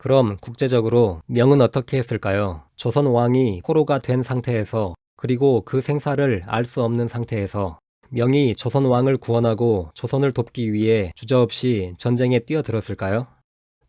그럼 국제적으로 명은 어떻게 했을까요? 조선 왕이 포로가 된 상태에서 그리고 그 생사를 알 수 없는 상태에서 명이 조선 왕을 구원하고 조선을 돕기 위해 주저없이 전쟁에 뛰어들었을까요?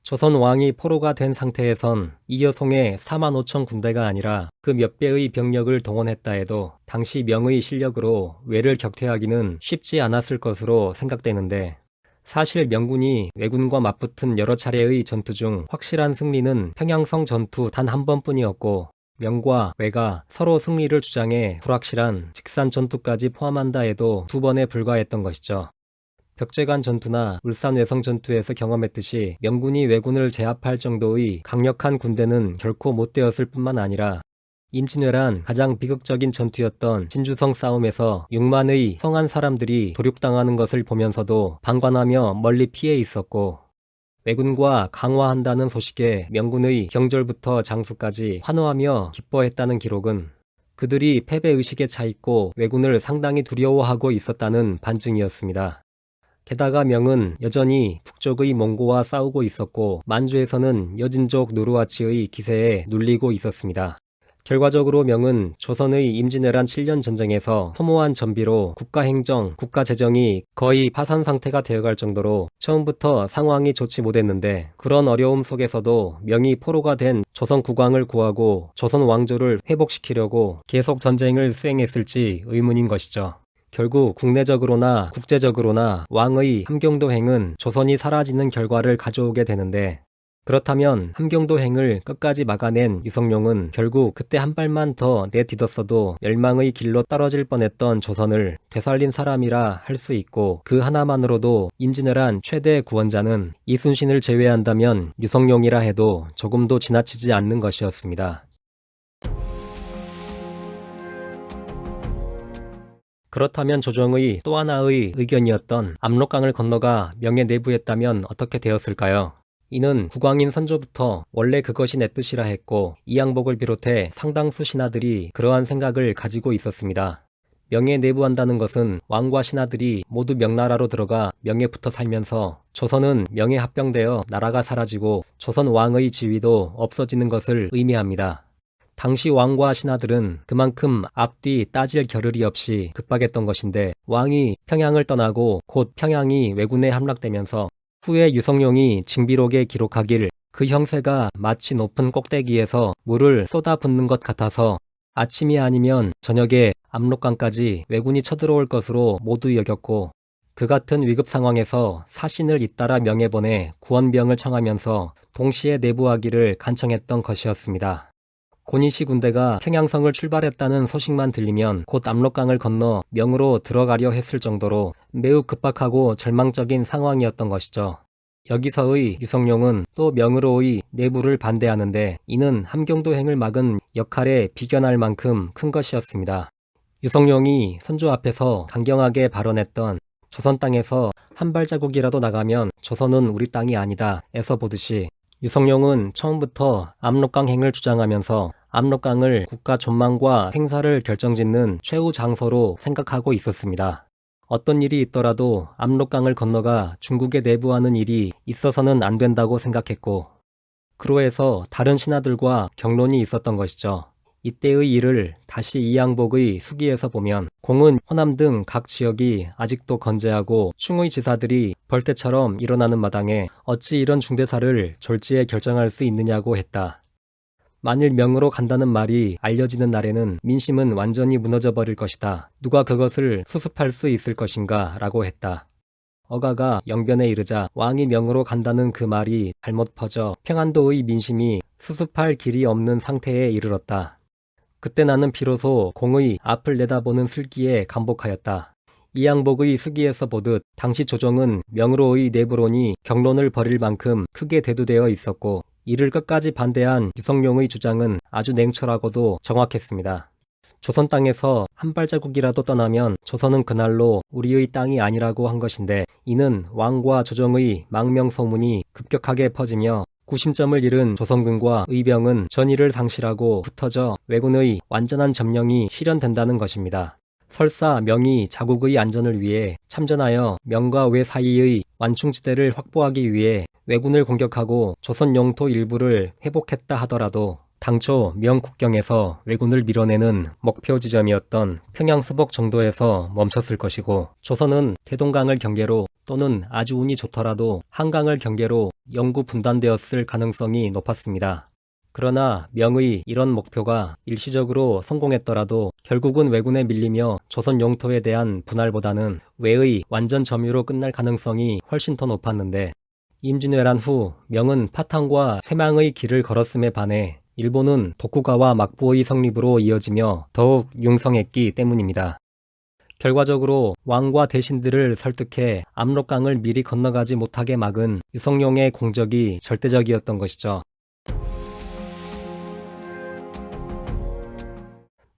조선 왕이 포로가 된 상태에선 이여송의 4만 5천 군대가 아니라 그 몇 배의 병력을 동원했다 해도 당시 명의 실력으로 외를 격퇴하기는 쉽지 않았을 것으로 생각되는데 사실 명군이 왜군과 맞붙은 여러 차례의 전투 중 확실한 승리는 평양성 전투 단 한 번뿐이었고 명과 왜가 서로 승리를 주장해 불확실한 직산 전투까지 포함한다 해도 두 번에 불과했던 것이죠. 벽제관 전투나 울산 외성 전투에서 경험했듯이 명군이 왜군을 제압할 정도의 강력한 군대는 결코 못 되었을 뿐만 아니라 임진왜란 가장 비극적인 전투였던 진주성 싸움에서 6만의 성한 사람들이 도륙당하는 것을 보면서도 방관하며 멀리 피해 있었고 왜군과 강화한다는 소식에 명군의 경절부터 장수까지 환호하며 기뻐했다는 기록은 그들이 패배의식에 차있고 왜군을 상당히 두려워하고 있었다는 반증이었습니다. 게다가 명은 여전히 북쪽의 몽고와 싸우고 있었고 만주에서는 여진족 누르와치의 기세에 눌리고 있었습니다. 결과적으로 명은 조선의 임진왜란 7년 전쟁에서 허무한 전비로 국가행정, 국가재정이 거의 파산 상태가 되어갈 정도로 처음부터 상황이 좋지 못했는데 그런 어려움 속에서도 명이 포로가 된 조선 국왕을 구하고 조선 왕조를 회복시키려고 계속 전쟁을 수행했을지 의문인 것이죠. 결국 국내적으로나 국제적으로나 왕의 함경도행은 조선이 사라지는 결과를 가져오게 되는데 그렇다면 함경도행을 끝까지 막아낸 유성룡은 결국 그때 한 발만 더 내딛었어도 멸망의 길로 떨어질 뻔했던 조선을 되살린 사람이라 할 수 있고 그 하나만으로도 임진왜란 최대 구원자는 이순신을 제외한다면 유성룡이라 해도 조금도 지나치지 않는 것이었습니다. 그렇다면 조정의 또 하나의 의견이었던 압록강을 건너가 명예 내부했다면 어떻게 되었을까요? 이는 국왕인 선조부터 원래 그것이 내 뜻이라 했고 이양복을 비롯해 상당수 신하들이 그러한 생각을 가지고 있었습니다. 명예 내부한다는 것은 왕과 신하들이 모두 명나라로 들어가 명예부터 살면서 조선은 명예 합병되어 나라가 사라지고 조선 왕의 지위도 없어지는 것을 의미합니다. 당시 왕과 신하들은 그만큼 앞뒤 따질 겨를이 없이 급박했던 것인데 왕이 평양을 떠나고 곧 평양이 왜군에 함락되면서 후에 유성룡이 징비록에 기록하길 그 형세가 마치 높은 꼭대기에서 물을 쏟아 붓는 것 같아서 아침이 아니면 저녁에 압록강까지 왜군이 쳐들어올 것으로 모두 여겼고 그 같은 위급 상황에서 사신을 잇따라 명예보내 구원병을 청하면서 동시에 내부하기를 간청했던 것이었습니다. 고니시 군대가 평양성을 출발했다는 소식만 들리면 곧 압록강을 건너 명으로 들어가려 했을 정도로 매우 급박하고 절망적인 상황이었던 것이죠. 여기서의 유성룡은 또 명으로의 내부를 반대하는데 이는 함경도행을 막은 역할에 비견할 만큼 큰 것이었습니다. 유성룡이 선조 앞에서 강경하게 발언했던 조선 땅에서 한 발자국이라도 나가면 조선은 우리 땅이 아니다 에서 보듯이 유성룡은 처음부터 압록강행을 주장하면서 압록강을 국가 전망과 행사를 결정짓는 최후 장소로 생각하고 있었습니다. 어떤 일이 있더라도 압록강을 건너가 중국에 내부하는 일이 있어서는 안 된다고 생각했고 그로해서 다른 신하들과 경론이 있었던 것이죠. 이때의 일을 다시 이양복의 수기에서 보면 공은 호남 등 각 지역이 아직도 건재하고 충의 지사들이 벌떼처럼 일어나는 마당에 어찌 이런 중대사를 졸지에 결정할 수 있느냐고 했다. 만일 명으로 간다는 말이 알려지는 날에는 민심은 완전히 무너져 버릴 것이다. 누가 그것을 수습할 수 있을 것인가? 라고 했다. 어가가 영변에 이르자 왕이 명으로 간다는 그 말이 잘못 퍼져 평안도의 민심이 수습할 길이 없는 상태에 이르렀다. 그때 나는 비로소 공의 앞을 내다보는 슬기에 감복하였다. 이양복의 수기에서 보듯 당시 조정은 명으로의 내부론이 경론을 벌일 만큼 크게 대두되어 있었고 이를 끝까지 반대한 유성룡의 주장은 아주 냉철하고도 정확했습니다. 조선 땅에서 한 발자국이라도 떠나면 조선은 그날로 우리의 땅이 아니라고 한 것인데 이는 왕과 조정의 망명 소문이 급격하게 퍼지며 구심점을 잃은 조선군과 의병은 전의를 상실하고 흩어져 왜군의 완전한 점령이 실현된다는 것입니다. 설사 명이 자국의 안전을 위해 참전하여 명과 외 사이의 완충지대를 확보하기 위해 왜군을 공격하고 조선 영토 일부를 회복했다 하더라도 당초 명 국경에서 왜군을 밀어내는 목표 지점이었던 평양 서북 정도에서 멈췄을 것이고 조선은 대동강을 경계로 또는 아주 운이 좋더라도 한강을 경계로 영구 분단되었을 가능성이 높았습니다. 그러나 명의 이런 목표가 일시적으로 성공했더라도 결국은 왜군에 밀리며 조선 영토에 대한 분할보다는 외의 완전 점유로 끝날 가능성이 훨씬 더 높았는데 임진왜란 후 명은 파탄과 쇠망의 길을 걸었음에 반해 일본은 도쿠가와 막부의 성립으로 이어지며 더욱 융성했기 때문입니다. 결과적으로 왕과 대신들을 설득해 압록강을 미리 건너가지 못하게 막은 유성룡의 공적이 절대적이었던 것이죠.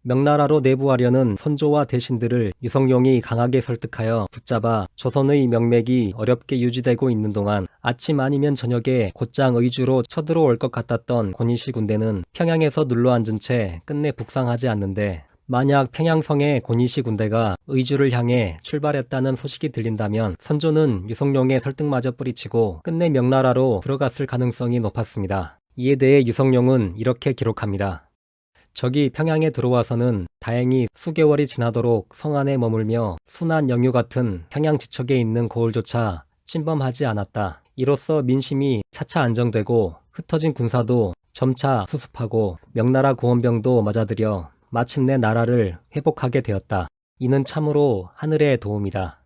명나라로 내부하려는 선조와 대신들을 유성룡이 강하게 설득하여 붙잡아 조선의 명맥이 어렵게 유지되고 있는 동안 아침 아니면 저녁에 곧장 의주로 쳐들어올 것 같았던 권희시 군대는 평양에서 눌러앉은 채 끝내 북상하지 않는데 만약 평양성의 권희시 군대가 의주를 향해 출발했다는 소식이 들린다면 선조는 유성룡의 설득마저 뿌리치고 끝내 명나라로 들어갔을 가능성이 높았습니다. 이에 대해 유성룡은 이렇게 기록합니다. 적이 평양에 들어와서는 다행히 수개월이 지나도록 성 안에 머물며 순한 영유 같은 평양 지척에 있는 고을조차 침범하지 않았다. 이로써 민심이 차차 안정되고 흩어진 군사도 점차 수습하고 명나라 구원병도 맞아들여 마침내 나라를 회복하게 되었다. 이는 참으로 하늘의 도움이다.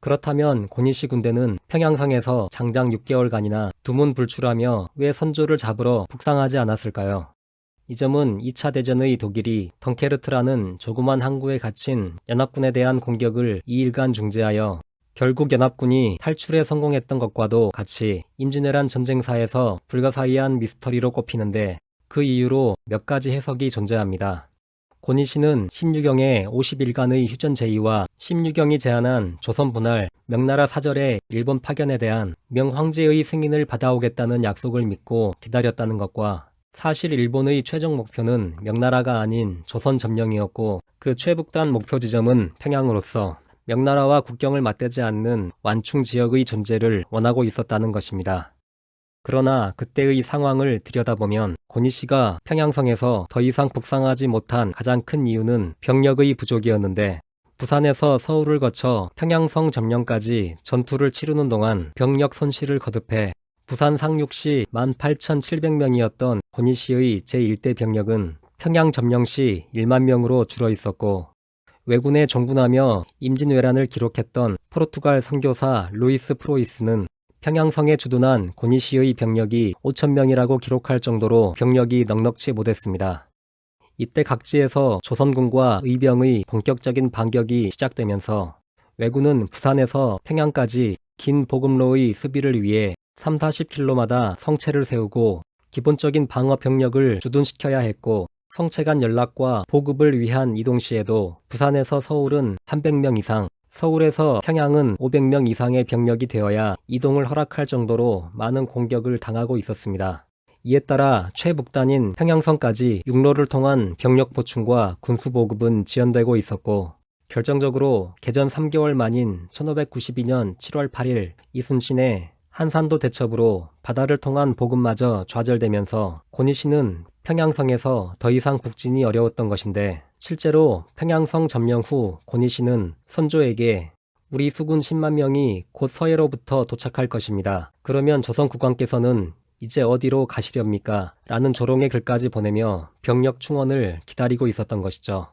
그렇다면 고니시 군대는 평양성에서 장장 6개월간이나 두문 불출하며 왜 선조를 잡으러 북상하지 않았을까요? 이 점은 2차 대전의 독일이 덩케르트라는 조그만 항구에 갇힌 연합군에 대한 공격을 2일간 중재하여 결국 연합군이 탈출에 성공했던 것과도 같이 임진왜란 전쟁사에서 불가사의한 미스터리로 꼽히는데 그 이유로 몇 가지 해석이 존재합니다. 고니시는 16경의 50일간의 휴전 제의와 16경이 제안한 조선 분할 명나라 사절의 일본 파견에 대한 명황제의 승인을 받아오겠다는 약속을 믿고 기다렸다는 것과 사실 일본의 최종 목표는 명나라가 아닌 조선 점령이었고 그 최북단 목표 지점은 평양으로서 명나라와 국경을 맞대지 않는 완충 지역의 존재를 원하고 있었다는 것입니다. 그러나 그때의 상황을 들여다보면 고니 씨가 평양성에서 더 이상 북상하지 못한 가장 큰 이유는 병력의 부족이었는데 부산에서 서울을 거쳐 평양성 점령까지 전투를 치르는 동안 병력 손실을 거듭해 부산 상륙 시 18,700명이었던 권희 씨의 제1대 병력은 평양 점령 시 1만 명으로 줄어 있었고 왜군에 종군하며 임진왜란을 기록했던 포르투갈 선교사 루이스 프로이스는 평양성에 주둔한 권희 씨의 병력이 5천 명이라고 기록할 정도로 병력이 넉넉치 못했습니다. 이때 각지에서 조선군과 의병의 본격적인 반격이 시작되면서 왜군은 부산에서 평양까지 긴 보급로의 수비를 위해 3, 40킬로마다 성체를 세우고 기본적인 방어 병력을 주둔시켜야 했고 성체 간 연락과 보급을 위한 이동 시에도 부산에서 서울은 300명 이상, 서울에서 평양은 500명 이상의 병력이 되어야 이동을 허락할 정도로 많은 공격을 당하고 있었습니다. 이에 따라 최북단인 평양성까지 육로를 통한 병력 보충과 군수 보급은 지연되고 있었고 결정적으로 개전 3개월 만인 1592년 7월 8일 이순신의 한산도 대첩으로 바다를 통한 보급마저 좌절되면서 고니시는 평양성에서 더 이상 북진이 어려웠던 것인데 실제로 평양성 점령 후 고니시는 선조에게 우리 수군 10만 명이 곧 서해로부터 도착할 것입니다. 그러면 조선 국왕께서는 이제 어디로 가시렵니까? 라는 조롱의 글까지 보내며 병력 충원을 기다리고 있었던 것이죠.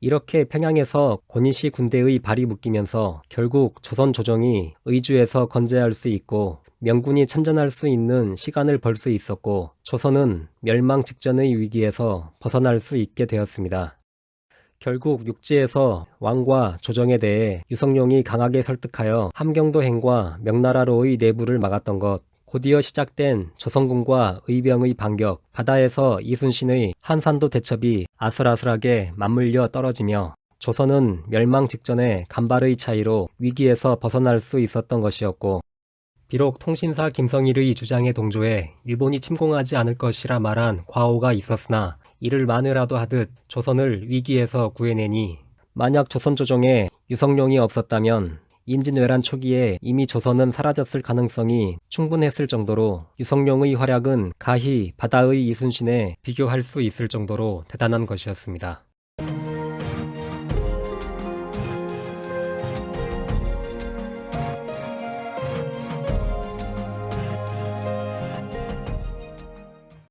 이렇게 평양에서 권희시 군대의 발이 묶이면서 결국 조선 조정이 의주에서 건재할 수 있고 명군이 참전할 수 있는 시간을 벌 수 있었고 조선은 멸망 직전의 위기에서 벗어날 수 있게 되었습니다. 결국 육지에서 왕과 조정에 대해 유성룡이 강하게 설득하여 함경도행과 명나라로의 내부를 막았던 것, 곧이어 시작된 조선군과 의병의 반격, 바다에서 이순신의 한산도 대첩이 아슬아슬하게 맞물려 떨어지며 조선은 멸망 직전에 간발의 차이로 위기에서 벗어날 수 있었던 것이었고 비록 통신사 김성일의 주장에 동조해 일본이 침공하지 않을 것이라 말한 과오가 있었으나 이를 마누라도 하듯 조선을 위기에서 구해내니 만약 조선 조정에 유성룡이 없었다면 임진왜란 초기에 이미 조선은 사라졌을 가능성이 충분했을 정도로 유성룡의 활약은 가히 바다의 이순신에 비교할 수 있을 정도로 대단한 것이었습니다.